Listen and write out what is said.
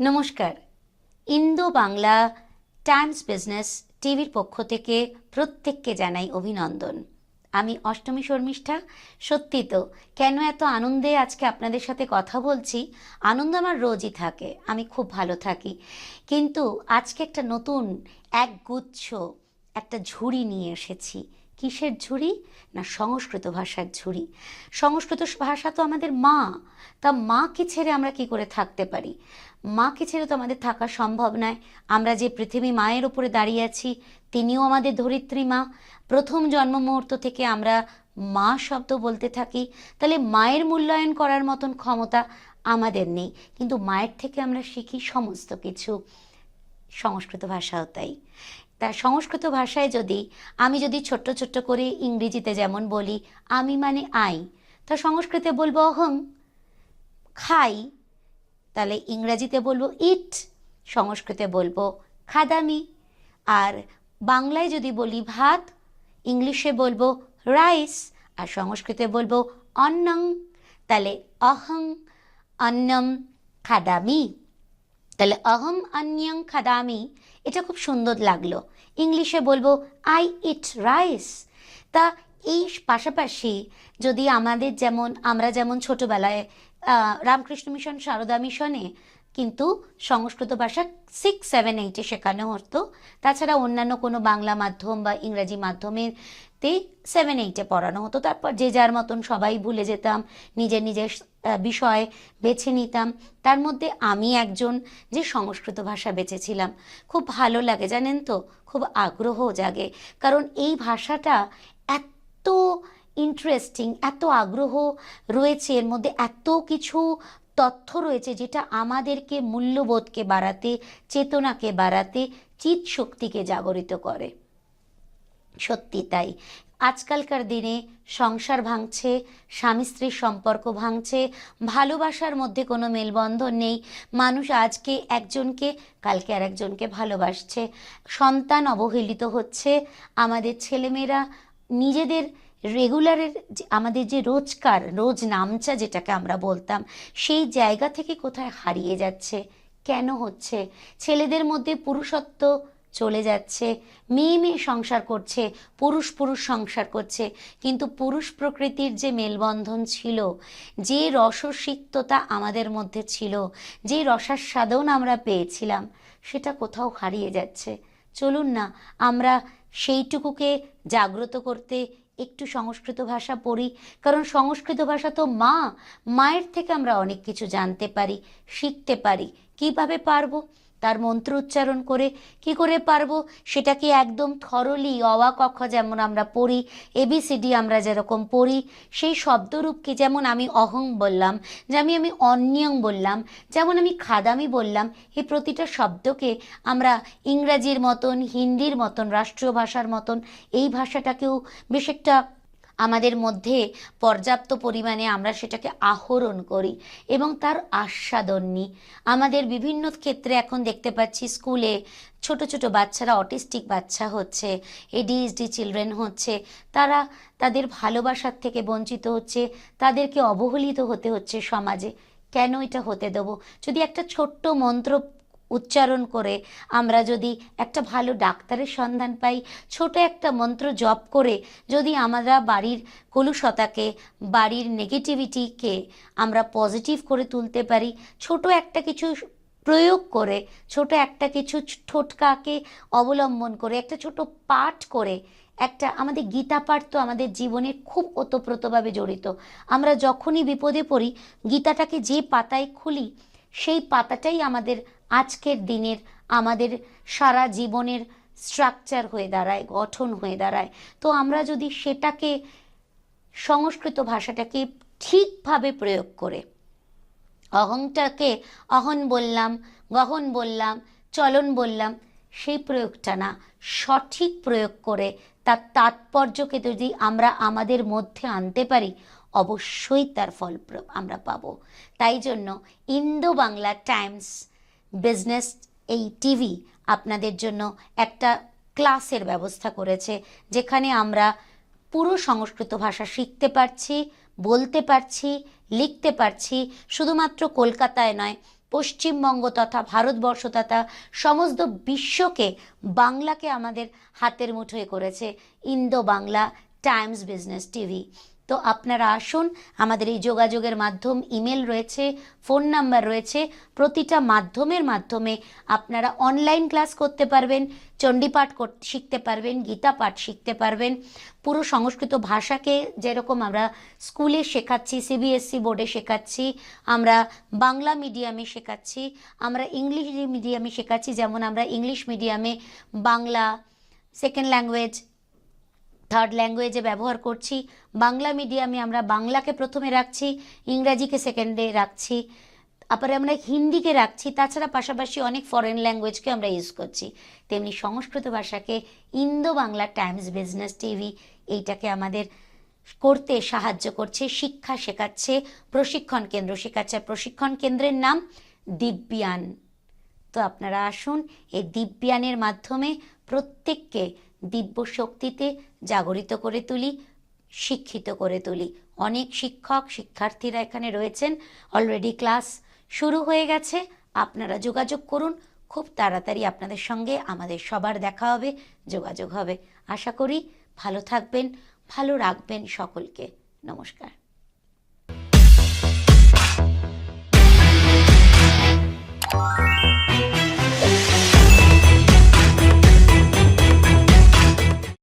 নমস্কার। Indo Bangla Times business টিভির পক্ষ থেকে প্রত্যেককে জানাই অভিনন্দন। আমি অষ্টমী শর্মিষ্ঠা। সত্যি তো, কেন এত আনন্দে আজকে আপনাদের সাথে কথা বলছি? আনন্দ আমার রোজই থাকে, আমি খুব ভালো থাকি। কিন্তু আজকে একটা নতুন এক গুচ্ছ একটা ঝুড়ি নিয়ে এসেছি। কিসের ঝুড়ি? না, সংস্কৃত ভাষার ঝুড়ি। সংস্কৃত ভাষা তো আমাদের মা, তা মাকে ছেড়ে আমরা কি করে থাকতে পারি? মাকে ছেড়ে তো আমাদের থাকা সম্ভব নয়। আমরা যে পৃথিবী মায়ের ওপরে দাঁড়িয়ে আছি, তিনিও আমাদের ধরিত্রী মা। প্রথম জন্ম মুহূর্ত থেকে আমরা মা শব্দ বলতে থাকি। তাহলে মায়ের মূল্যায়ন করার মতন ক্ষমতা আমাদের নেই। কিন্তু মায়ের থেকে আমরা শিখি সমস্ত কিছু। সংস্কৃত ভাষাও তাই। তা সংস্কৃত ভাষায় যদি আমি যদি ছোট্ট ছোট্ট করে ইংরেজিতে যেমন বলি, আমি মানে আই, তা সংস্কৃতে বলব অহং। খাই তাহলে ইংরাজিতে বলব ইট, সংস্কৃতে বলব খাদামি। আর বাংলায় যদি বলি ভাত, ইংলিশে বলব রাইস, আর সংস্কৃতে বলব অন্নং। তাহলে অহং অন্নম খাদামি। তাহলে অহম অন্যং খাদামি, এটা খুব সুন্দর লাগল। ইংলিশে বলব আই ইট রাইস তা এই পাশাপাশি যদি আমাদের যেমন, আমরা যেমন ছোটোবেলায় রামকৃষ্ণ মিশন, সারদা মিশনে কিন্তু সংস্কৃত ভাষা সিক্স সেভেন এইটে শেখানো হতো। তাছাড়া অন্যান্য কোনো বাংলা মাধ্যম বা ইংরাজি মাধ্যমের তে সেভেন এইটে পড়ানো হতো। তারপর যে যার মতন সবাই ভুলে যেতাম, নিজের নিজের বিষয় বেছে নিতাম। তার মধ্যে আমি একজন যে সংস্কৃত ভাষা বেছেছিলাম। খুব ভালো লাগে, জানেন তো? খুব আগ্রহ জাগে। কারণ এই ভাষাটা এত ইন্টারেস্টিং এত আগ্রহ রয়েছে, এর মধ্যে এত কিছু তথ্য রয়েছে যেটা আমাদেরকে, মূল্যবোধকে বাড়াতে, চেতনাকে বাড়াতে চিত শক্তিকে জাগরিত করে। সত্যি তাই। আজকালকার দিনে সংসার ভাঙছে, স্বামী স্ত্রীর সম্পর্ক ভাঙছে, ভালোবাসার মধ্যে কোনো মেলবন্ধন নেই। মানুষ আজকে একজনকে, কালকে আর একজনকে ভালোবাসছে। সন্তান অবহেলিত হচ্ছে। আমাদের ছেলেমেয়েরা নিজেদের রেগুলারের আমাদের যে রোজকার, রোজ নামচা যেটাকে আমরা বলতাম, সেই জায়গা থেকে কোথায় হারিয়ে যাচ্ছে, কেন হচ্ছে? ছেলেদের মধ্যে পুরুষত্ব চলে যাচ্ছে, মেয়ে মেয়ে সংসার করছে, পুরুষ পুরুষ সংসার করছে, কিন্তু পুরুষ প্রকৃতির যে মেলবন্ধন ছিল, যে রসসিক্ততা আমাদের মধ্যে ছিল, যে রসাস্বাদন আমরা পেয়েছিলাম, সেটা কোথাও হারিয়ে যাচ্ছে। চলুন না, আমরা সেইটুকুকে জাগ্রত করতে একটু সংস্কৃত ভাষা পড়ি, কারণ সংস্কৃত ভাষা তো মা, মায়ের থেকে আমরা অনেক কিছু জানতে পারি, শিখতে পারি। কীভাবে পারব? তার মন্ত্র উচ্চারণ করে কি করে পারব? সেটাকে একদম থরলি অওয়া কক্ষ যেমন আমরা পড়ি এবিসিডি আমরা যেরকম পড়ি, সেই শব্দরূপকে যেমন আমি অহং বললাম, যে আমি আমি অন্যং বললাম, যেমন আমি খাদামি বললাম, এই প্রতিটা শব্দকে আমরা ইংরাজির মতন, হিন্দির মতন রাষ্ট্রীয় ভাষার মতন, এই ভাষাটাকেও বেশ একটা আমাদের মধ্যে পর্যাপ্ত পরিমাণে আমরা সেটাকে আহরণ করি এবং তার আস্বাদন নিই। আমাদের বিভিন্ন ক্ষেত্রে এখন দেখতে পাচ্ছি স্কুলে ছোট ছোট বাচ্চারা, অটিস্টিক বাচ্চা হচ্ছে এডিএসডি চিলড্রেন হচ্ছে, তারা তাদের ভালোবাসার থেকে বঞ্চিত হচ্ছে, তাদেরকে অবহেলিত হতে হচ্ছে সমাজে। কেন এটা হতে দেবো? যদি একটা ছোট্ট মন্ত্র উচ্চারণ করে আমরা যদি একটা ভালো ডাক্তারের সন্ধান পাই, ছোট একটা মন্ত্র জপ করে যদি আমরা বাড়ির কলুষতাকে, বাড়ির নেগেটিভিটিকে আমরা পজিটিভ করে তুলতে পারি, ছোট একটা কিছু প্রয়োগ করে, ছোট একটা কিছু ঠোটকাকে অবলম্বন করে, একটা ছোট পাঠ করে, একটা আমাদের গীতা পাঠ তো আমাদের জীবনে খুব ওতপ্রোতভাবে জড়িত। আমরা যখনই বিপদে পড়ি, গীতাটাকে যে পাতায় খুলি, সেই পাতাটাই আমাদের আজকের দিনের আমাদের সারা জীবনের স্ট্রাকচার হয়ে দাঁড়ায়, গঠন হয়ে দাঁড়ায়। তো আমরা যদি সেটাকে, সংস্কৃত ভাষাটাকে ঠিকভাবে প্রয়োগ করে, অহংটাকে অহন বললাম, গহন বললাম, চলন বললাম, সেই প্রয়োগটা না, সঠিক প্রয়োগ করে তার তাৎপর্যকে যদি আমরা আমাদের মধ্যে আনতে পারি, অবশ্যই তার ফল আমরা পাবো। তাই জন্য ইন্দো বাংলা টাইমস বিজনেস এই টিভি আপনাদের জন্য একটা ক্লাসের ব্যবস্থা করেছে, যেখানে আমরা পুরো সংস্কৃত ভাষা শিখতে পারছি, বলতে পারছি, লিখতে পারছি। শুধুমাত্র কলকাতায় নয়, পশ্চিমবঙ্গ তথা ভারতবর্ষ তথা সমস্ত বিশ্বকে বাংলাকে আমাদের হাতের মুঠোয় করেছে Indo Bangla Times Business TV তো আপনারা আসুন, আমাদের এই যোগাযোগের মাধ্যম, ইমেল রয়েছে, ফোন নাম্বার রয়েছে, প্রতিটা মাধ্যমের মাধ্যমে আপনারা অনলাইন ক্লাস করতে পারবেন, চণ্ডীপাঠ শিখতে পারবেন, গীতা পাঠ শিখতে পারবেন। পুরো সংস্কৃত ভাষাকে যেরকম আমরা স্কুলে শেখাচ্ছি সিবিএসসি বোর্ডে শেখাচ্ছি, আমরা বাংলা মিডিয়ামে শেখাচ্ছি, আমরা ইংলিশ মিডিয়ামে শেখাচ্ছি, যেমন আমরা ইংলিশ মিডিয়ামে বাংলা সেকেন্ড ল্যাঙ্গুয়েজ থার্ড ল্যাঙ্গুয়েজে ব্যবহার করছি। বাংলা মিডিয়ামে আমরা বাংলাকে প্রথমে রাখছি, ইংরাজিকে সেকেন্ডে রাখছি তারপরে আমরা হিন্দিকে রাখছি, তাছাড়া পাশাপাশি অনেক ফরেন ল্যাঙ্গুয়েজকে আমরা ইউজ করছি। তেমনি সংস্কৃত ভাষাকে Indo Bangla Times Business TV এইটাকে আমাদের করতে সাহায্য করছে, শিক্ষা শেখাচ্ছে, প্রশিক্ষণ কেন্দ্র শেখাচ্ছে। প্রশিক্ষণ কেন্দ্রের নাম দিব্যান। তো আপনারা আসুন, এই দিব্যানের মাধ্যমে প্রত্যেককে দিব্য শক্তিতে জাগরিত করে তুলি, শিক্ষিত করে তুলি। অনেক শিক্ষক, শিক্ষার্থীরা এখানে রয়েছেন। অলরেডি ক্লাস শুরু হয়ে গেছে। আপনারা যোগাযোগ করুন। খুব তাড়াতাড়ি আপনাদের সঙ্গে আমাদের সবার দেখা হবে, যোগাযোগ হবে। আশা করি ভালো থাকবেন, ভালো রাখবেন সকলকে। নমস্কার। Bye.